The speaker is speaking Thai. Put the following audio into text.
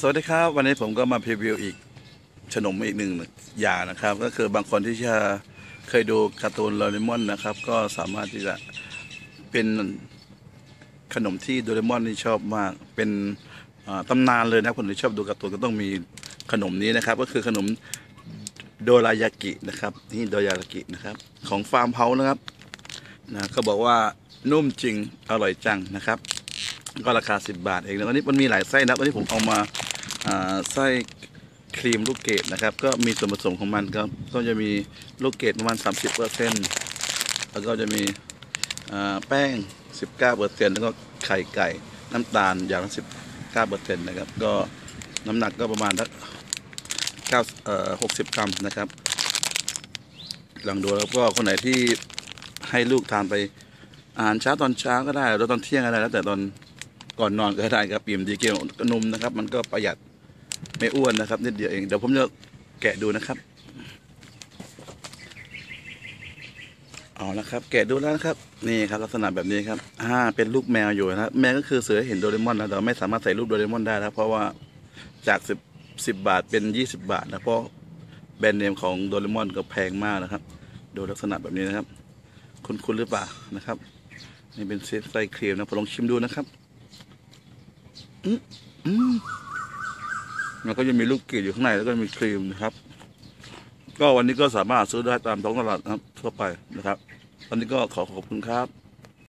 สวัสดีครับ วันนี้ผมก็มาพรีวิวอีกขนมอีกหนึ่งอย่างนะครับ ก็คือบางคนที่จะเคยดูการ์ตูนโดเรมอนนะครับ ก็สามารถที่จะเป็นขนมที่โดเรมอนนี่ชอบมาก เป็นตำนานเลยนะคนที่ชอบดูการ์ตูนก็ต้องมีขนมนี้นะครับ ก็คือขนมโดรายากินะครับนี่โดรายากินะครับของฟาร์มเฮาส์นะครับนะเขาบอกว่านุ่มจริงอร่อยจังนะครับ ก็ราคา 10 บาทเองนะวันนี้มันมีหลายไส้นะวันนี้ผมเอามาไส้ครีมลูกเกดนะครับ ก็มีส่วนผสมของมันก็ก็จะมีลูกเกดประมาณ 30เปอร์เซ็นต์แล้วก็จะมีแป้ง 19เปอร์เซ็นต์แล้วก็ไข่ไก่น้ำตาลอย่างละ19เปอร์เซ็นต์นะครับ ก็น้ำหนักก็ประมาณสัก9เอ่อ60 กรัมนะครับลองดูแล้วก็คนไหนที่ให้ลูกทานไป อาหารเช้าตอนเช้าก็ได้หรือตอนเที่ยงก็ได้แล้วแต่ตอนก่อนนอนก็ได้ครับปิ่มดีเกลกนมนะครับ มันก็ประหยัดไม่อ้วนนะครับนิดเดียวเองเดี๋ยวผมจะแกะดูนะครับเอาละครับ แกะดูแล้วนะครับ นี่ครับ ลักษณะแบบนี้ครับอ่าเป็นลูกแมวอยู่นะครับแมวก็คือเสือเห็นโดเรมอนนะแต่ไม่สามารถใส่รูปโดเรมอนได้แล้วเพราะว่าจากสิบสิบบาทเป็นยี่สิบาทนะเพราะแบรนด์เนมของโดเรมอนก็แพงมากนะครับ ดูลักษณะแบบนี้นะครับ คุณคุณหรือเปล่านะครับ นี่เป็นเซตไส้ครีมนะผมลองชิมดูนะครับอืมมันก็จะมีลูกเกดอยู่ข้างในแล้วก็มีครีมนะครับ ก็วันนี้ก็สามารถซื้อได้ตามท้องตลาดนะครับทั่วไปนะครับ วันนี้ก็ขอขอบคุณครับ